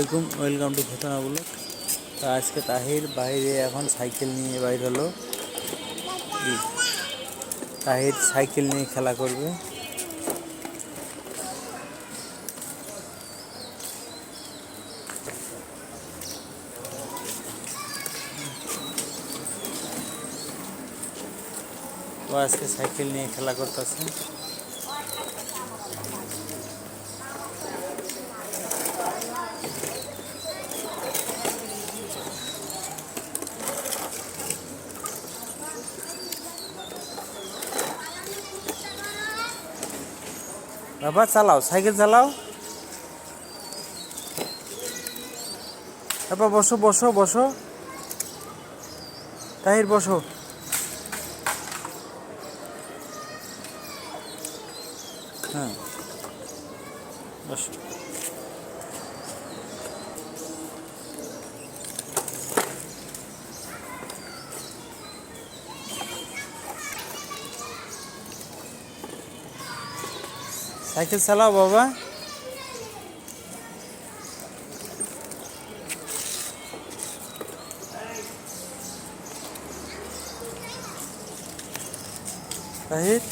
আসসালামাইকুম welcome to ঘটনা blog. তো আজকে তাহির বাইরে এখন সাইকেল নিয়ে বাইর হলো। তাহির সাইকেল নিয়ে খেলা করবে। ও আজকে সাইকেল নিয়ে খেলা করতেছে। বাবা চালাও সাইকেল চালাও। বাবা বসো বসো বসো। তাহির বসো। হ্যাঁ। বসো। সাইকেল চালাও বাবা। তাহির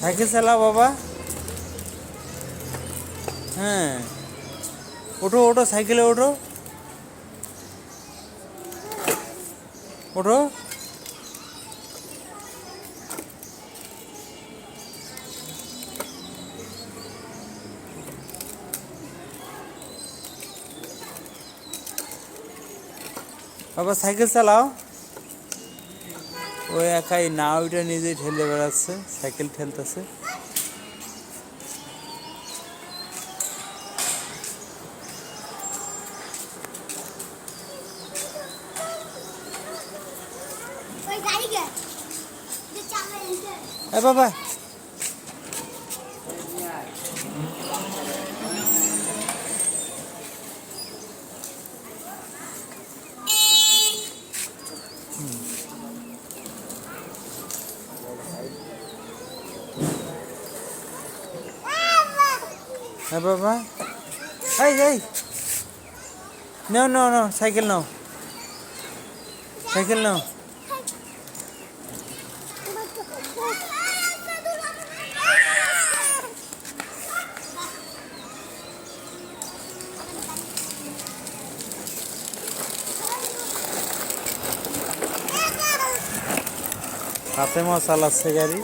সাইকেল চালাও বাবা। হ্যাঁ ওঠো ওঠো সাইকেলে ওঠো। ওঠো। বাবা সাইকেল চালাও। ও একাই না ওইটা নিজেই ঠেলে বেড়াচ্ছে সাইকেল ঠেলতেছে। এ বাবা হ্যাঁ বাবা। এই এই। নাও নাও নাও, সাইকেল নাও। সাইকেল নাও। ফাতেমা চালাচ্ছে গাড়ি।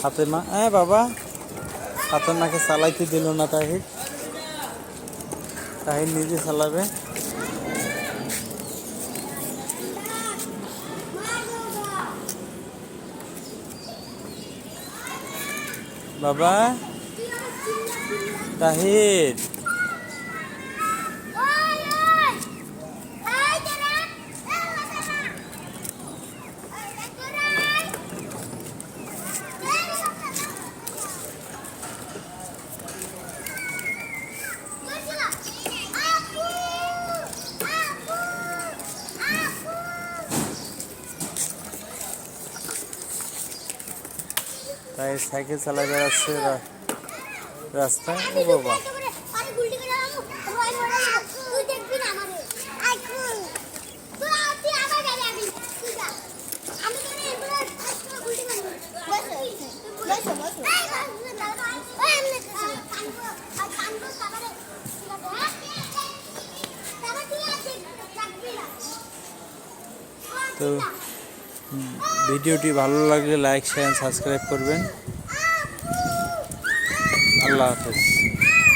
ফাতেমা হ্যাঁ বাবা। ফাতেমাকে চালাইতে দিল না তাহির তাহির নিজে চালাবে। বাবা তাহির। তাই সাইকেল চালাই বেড়াচ্ছে রাস্তায়। ও বাবা। তো ভিডিওটি ভালো লাগলে লাইক শেয়ার সাবস্ক্রাইব করবেন। আল্লাহ হাফেজ।